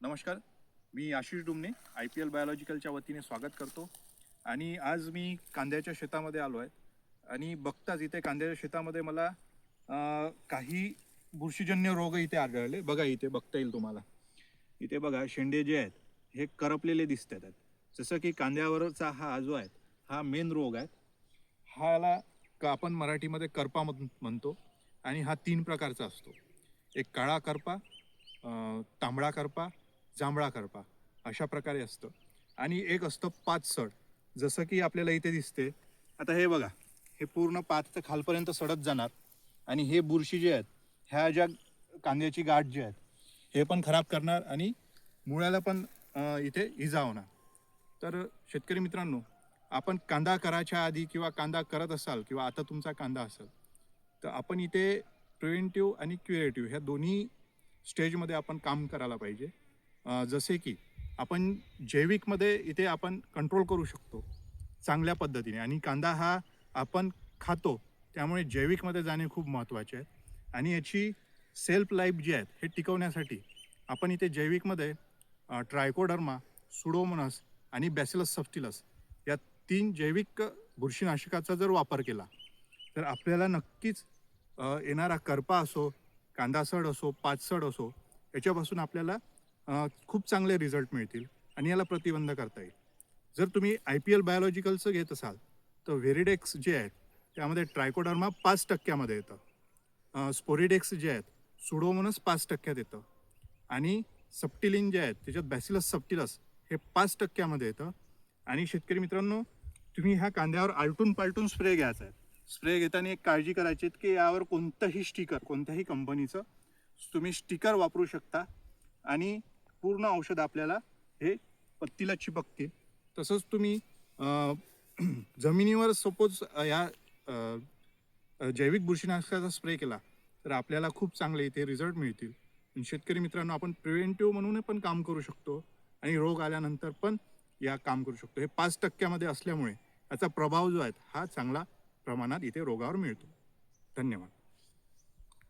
नमस्कार. मी Ashish Dumne I P L बायोलॉजिकलच्या वतीने स्वागत करतो. आणि आज मी कांद्याच्या शेतामध्ये आलो आहे. आणि बघताच इथे कांद्याच्या शेतामध्ये मला काही बुरशीजन्य रोग इथे आढळले. बघा इथे बघता येईल तुम्हाला. इथे बघा शेंडे जे आहेत हे करपलेले दिसत आहेत जसं की कांद्यावरचा हा जो आहे हा मेन रोग आहे. ह्याला का आपण मराठीमध्ये करपा म्हणतो. आणि हा तीन प्रकारचा असतो. एक काळा करपा तांबडा करपा जांभळा करपा. अशा प्रकारे असतं. आणि एक असतं पाच सड जसं की आपल्याला इथे दिसते. आता हे बघा. हे पूर्ण पाच तर खालपर्यंत सडत जाणार. आणि हे बुरशी जे आहेत ह्या ज्या कांद्याची गाठ जी आहेत हे पण खराब करणार आणि मुळ्याला पण इथे इजा होणार. तर शेतकरी मित्रांनो आपण कांदा करायच्या आधी किंवा कांदा करत असाल किंवा आता तुमचा कांदा असेल तर आपण इथे प्रिव्हेंटिव्ह आणि क्युरेटिव्ह ह्या दोन्ही स्टेजमध्ये आपण काम करायला पाहिजे. जसे की आपण जैविकमध्ये इथे आपण कंट्रोल करू शकतो चांगल्या पद्धतीने. आणि कांदा हा आपण खातो त्यामुळे जैविकमध्ये जाणे खूप महत्त्वाचे आहे. आणि याची सेल्फ लाईफ जी आहेत हे टिकवण्यासाठी आपण इथे जैविकमध्ये ट्रायकोडर्मा सुडोमोनस आणि बॅसिलस सफ्टिलस या तीन जैविक बुरशीनाशकाचा जर वापर केला तर आपल्याला नक्कीच येणारा करपा असो कांदासड असो पाचसड असो याच्यापासून आपल्याला खूप चांगले रिझल्ट मिळतील आणि याला प्रतिबंध करता येईल. जर तुम्ही आय पी एल बायोलॉजिकलचं घेत असाल तर व्हेरिडेक्स जे आहेत त्यामध्ये ट्रायकोडर्मा पाच टक्क्यामध्ये येतं. स्पोरिडेक्स जे आहेत सुडोमोनस पाच टक्क्यात येतं. आणि सप्टिलिन जे आहेत त्याच्यात बॅसिलस सप्टिलस हे पाच टक्क्यामध्ये येतं. आणि शेतकरी मित्रांनो तुम्ही ह्या कांद्यावर आलटून पालटून स्प्रे घ्यायचा आहे. स्प्रे घेताना एक काळजी करायची की यावर कोणतंही स्टिकर कोणत्याही कंपनीचं तुम्ही स्टिकर वापरू शकता. आणि पूर्ण औषध आपल्याला हे पत्तीला चिपकते. तसंच तुम्ही जमिनीवर सपोज या जैविक बुरशीनाशकाचा स्प्रे केला तर आपल्याला खूप चांगले इथे रिझल्ट मिळतील. शेतकरी मित्रांनो आपण प्रिव्हेंटिव्ह म्हणून पण काम करू शकतो आणि रोग आल्यानंतर पण या काम करू शकतो. हे पाच टक्क्यामध्ये असल्यामुळे याचा प्रभाव जो आहे हा चांगला प्रमाणात इथे रोगावर मिळतो. धन्यवाद.